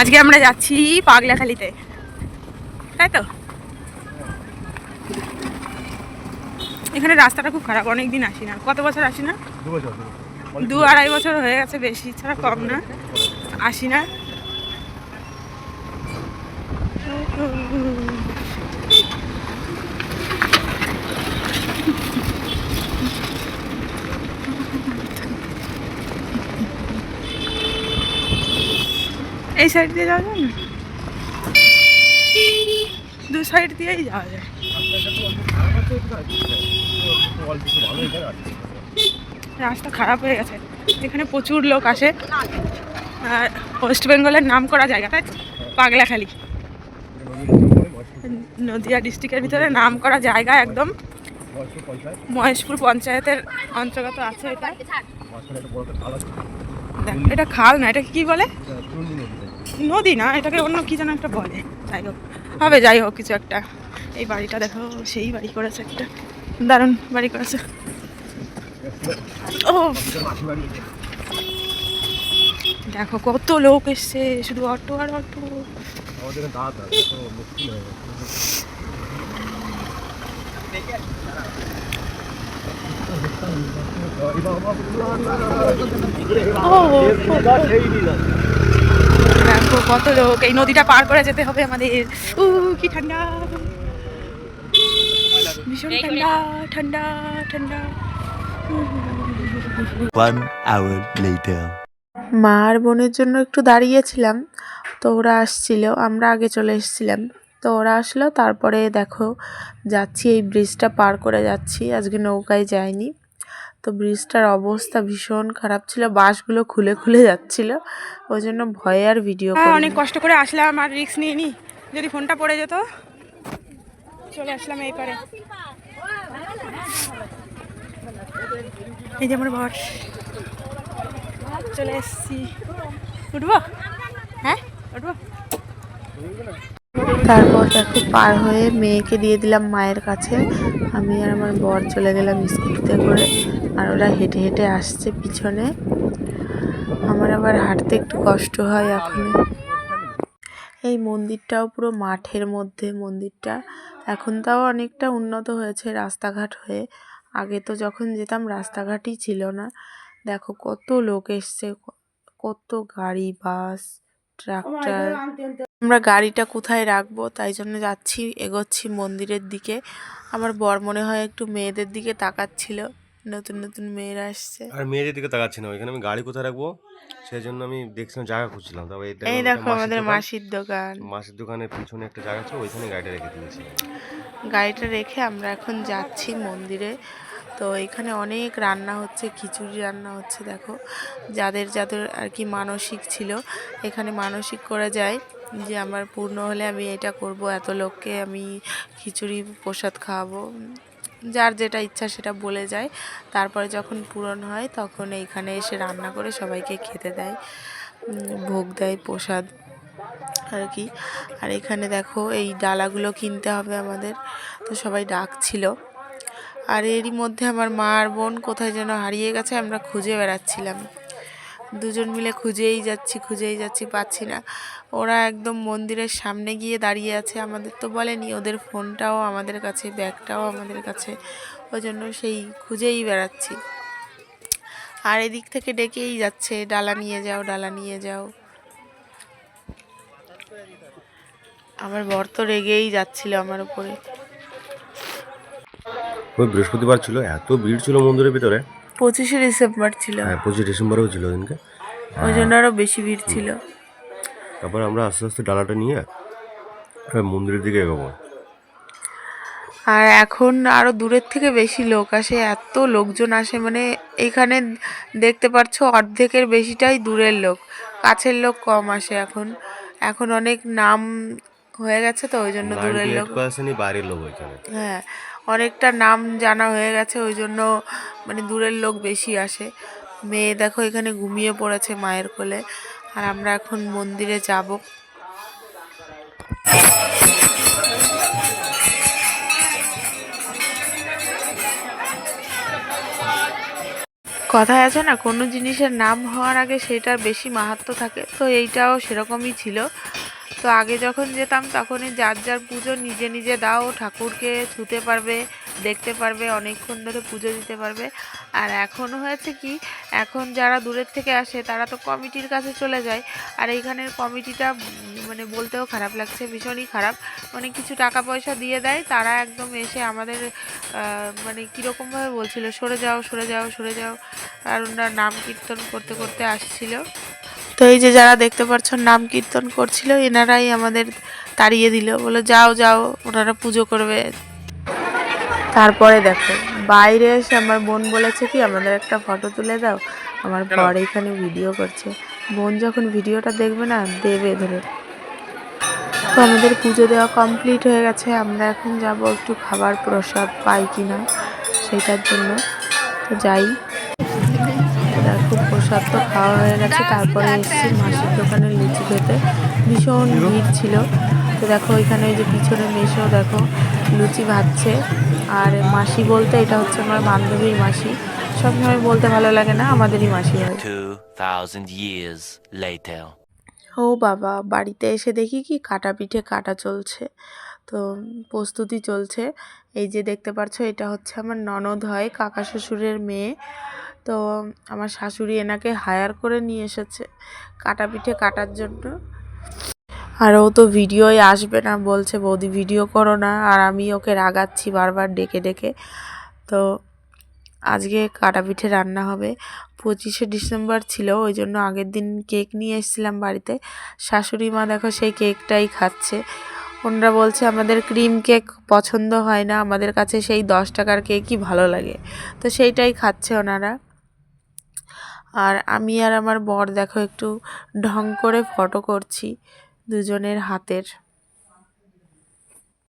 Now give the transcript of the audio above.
আজকে আমরা যাচ্ছি পাগলাখালিতে। তাই তো? এখানে রাস্তাটা খুব খারাপ অনেকদিন আসি না। কত বছর আসি না? দু দু আড়াই বছর হয়ে গেছে বেশি ছাড়া কম না। আসি না। এই সাইড দিয়ে যাওয়া যায় না? দু সাইড দিয়েই যাওয়া যায়। রাস্তা খারাপ হয়ে গেছে। এখানে প্রচুর লোক আসে। আর ওয়েস্ট বেঙ্গলের নাম করা জায়গা তাই পাগলাখালি। নদিয়া ডিস্ট্রিক্টের ভিতরে নাম করা জায়গা একদম। মহেশপুর পঞ্চায়েতের অন্তর্গত আছে এটা। দেখ, এটা খাল না এটা কি বলে? নদী না, এটাকে অন্য কি যেন একটা বলে। যাই হোক, হবে, যাই হোক, কিছু একটা। এই বাড়িটা দেখো, সেই বাড়ি করেছে একটা। দারুণ বাড়ি করেছে। ও। দেখো, কত লোক এসছে, শুধু অটো আর অটো। ও কত লোক এই নদীটা পার করে যেতে হবে আমাদের। উ কি ঠান্ডা। ভীষণ ঠান্ডা ঠান্ডা ঠান্ডা। One hour later. মা আর বোনের জন্য একটু দাঁড়িয়েছিলাম তো ওরা আসছিল আমরা আগে চলে এসেছিলাম। তো ওরা আসলো তারপরে দেখো যাচ্ছি এই ব্রিজটা পার করে যাচ্ছি আজকে নৌকায় যায়নি তো ব্রিজটার অবস্থা ভীষণ খারাপ ছিল বাসগুলো খুলে খুলে যাচ্ছিল ওই জন্য ভয়ে আর ভিডিও হ্যাঁ, অনেক কষ্ট করে আসলাম আর রিস্ক নিয়ে নি যদি ফোনটা পড়ে যেত চলে আসলাম এই পারে। এই যে আমার বর চলে এসছি। উঠবো? হ্যাঁ? উঠবো? তারপর দেখো পার হয়ে মেয়েকে দিয়ে দিলাম মায়ের কাছে। আমি আর আমার বর চলে গেলাম স্কুটিতে করে। আর ওরা হেঁটে হেঁটে আসছে পিছনে। আমার আবার হাঁটতে একটু কষ্ট হয় এখন। এই মন্দিরটাও পুরো মাঠের মধ্যে মন্দিরটা। এখন তাও অনেকটা উন্নত হয়েছে রাস্তাঘাট হয়ে। আগে তো যখন যেতাম রাস্তাঘাটই ছিল না। দেখো কত লোক এসছে কত গাড়ি, বাস, ট্রাক্টর। আমরা গাড়িটা কোথায় রাখব? তাই জন্য যাচ্ছি, এগোচ্ছি মন্দিরের দিকে। আমার বর মনে হয় একটু মেয়েদের দিকে তাকাচ্ছিল। নতুন নতুন মেয়েরা আসছে। আর মেয়েদের দিকে তাকাচ্ছি না ওইখানে আমি গাড়ি কোথায় রাখব? সেই জন্য আমি দেখছিলাম জায়গা খুঁজছিলাম। তবে এটা এই দেখো আমাদের মাসির দোকান। মাসির দোকানের পিছনে একটা জায়গা ছিল ওইখানে গাড়িটা রেখে দিয়েছি। গাড়িটা রেখে আমরা এখন যাচ্ছি মন্দিরে। তো এখানে অনেক রান্না হচ্ছে খিচুড়ি রান্না হচ্ছে দেখো। যাদের যাদের আর কি মানসিক ছিল এখানে মানসিক করা যায় যে আমার পূর্ণ হলে আমি এটা করব এত লোককে আমি খিচুড়ি প্রসাদ খাওয়াবো। যার যেটা ইচ্ছা সেটা বলে যায়। তারপরে যখন পূরণ হয় তখন এইখানে এসে রান্না করে সবাইকে খেতে দেয়। ভোগ দেয়, প্রসাদ আর কি। আর এখানে দেখো এই ডালাগুলো কিনতে হবে আমাদের। তো সবাই ডাকছিল। আর এরই মধ্যে আমার মা আর বোন কোথায় যেন হারিয়ে গেছে, আমরা খুঁজে বেড়াচ্ছিলাম। দুজন মিলে খুঁজেই যাচ্ছি খুঁজেই যাচ্ছি, পাচ্ছি না। ওরা একদম মন্দিরের সামনে গিয়ে দাঁড়িয়ে আছে। আমাদের তো বলেনি, ওদের ফোনটাও আমাদের কাছে, ব্যাগটাও আমাদের কাছে। ওই জন্য সেই খুঁজেই বেড়াচ্ছি। আর এদিক থেকে ডেকেই যাচ্ছে, ডালা নিয়ে যাও, ডালা নিয়ে যাও। আমার বর তো রেগেই যাচ্ছিল আমার উপরে। ওই বৃহস্পতিবার ছিল, এত ভিড় ছিল মন্দিরের ভিতরে। পঁচিশে ডিসেম্বর ছিল। হ্যাঁ পঁচিশে ডিসেম্বরেও ছিল ওদিনকে ওই জন্য আরও বেশি ভিড় ছিল। তারপর আমরা আস্তে আস্তে ডালাটা নিয়ে মন্দিরের দিকে এগোবো। আর এখন আরও দূরের থেকে বেশি লোক আসে এত লোকজন আসে মানে এখানে দেখতে পাচ্ছ অর্ধেকের বেশিটাই দূরের লোক কাছের লোক কম আসে এখন। এখন অনেক নাম হয়ে গেছে তো ওই জন্য দূরের লোক। বাইরের লোক হ্যাঁ অনেকটা নাম জানা হয়ে গেছে, ওই জন্য মানে দূরের লোক বেশি আসে। মেয়ে দেখো এখানে ঘুমিয়ে পড়েছে মায়ের কোলে, আর আমরা এখন মন্দিরে যাব। কথায় আছে না, কোনো জিনিসের নাম হওয়ার আগে সেটার বেশি মাহাত্ম থাকে, তো এইটাও সেরকমই ছিল। তো আগে যখন যেতাম তখনই যার যার পুজো নিজে নিজে দাও, ঠাকুরকে ছুতে পারবে, দেখতে পারবে, অনেকক্ষণ ধরে পুজো দিতে পারবে। আর এখন হয়েছে কি, এখন যারা দূরের থেকে আসে তারা তো কমিটির কাছে চলে যায়। আর এইখানের কমিটিটা মানে বলতেও খারাপ লাগছে, ভীষণই খারাপ। মানে কিছু টাকা পয়সা দিয়ে দেয়, তারা একদম এসে আমাদের মানে কীরকমভাবে বলছিল, সরে যাও সরে যাও সরে যাও। আর ওনারা নাম কীর্তন করতে করতে আসছিল। তো এই যে যারা দেখতে পাচ্ছ নাম কীর্তন করছিল এনারাই আমাদের তাড়িয়ে দিল। বলে যাও যাও ওনারা পুজো করবে। তারপরে দেখো বাইরে এসে আমার বোন বলেছে কি আমাদের একটা ফটো তুলে দাও আমার বর এখানে ভিডিও করছে। বোন যখন ভিডিওটা দেখবে না দেবে ধরে। তো আমাদের পুজো দেওয়া কমপ্লিট হয়ে গেছে আমরা এখন যাব একটু খাবার প্রসাদ পাই কি না সেটার জন্য। তো যাই। প্রসাদ তো খাওয়া হয়ে গেছে। তারপরে এসেছি মাসির দোকানে লুচি খেতে। ভীষণ ভিড় ছিল। তো দেখো এখানে এই যে পিছনে মেশো দেখো লুচি ভাজছে। আর মাসি বলতে এটা হচ্ছে আমার বান্ধবীর মাসি। সবসময় বলতে ভালো লাগে না আমাদেরই মাসি হয়। 2,000 years later. ও বাবা বাড়িতে এসে দেখি কি কাটা পিঠে কাটা চলছে। তো প্রস্তুতি চলছে। এই যে দেখতে পাচ্ছ এটা হচ্ছে আমার ননদ হয় কাকা শ্বশুরের মেয়ে। তো আমার শাশুড়ি এনাকে হায়ার করে নিয়ে এসেছে কাটা পিঠে কাটার জন্য। আর ও তো ভিডিওয় আসবে না, বলছে, বৌদি, ভিডিও করো না। আর আমি ওকে রাগাচ্ছি বারবার, ডেকে ডেকে। তো আজকে কাটা পিঠে রান্না হবে। পঁচিশে ডিসেম্বর ছিল, ওই জন্য আগের দিন কেক নিয়ে এসেছিলাম বাড়িতে। শাশুড়ি মা দেখো সেই কেকটাই খাচ্ছে। ওনারা বলছে, আমাদের ক্রিম কেক পছন্দ হয় না, আমাদের কাছে সেই দশ টাকার কেকই ভালো লাগে। তো সেইটাই খাচ্ছে ওনারা। আর আমি আর আমার বর দেখো একটু ঢং করে ফটো করছি দুজনের হাতের।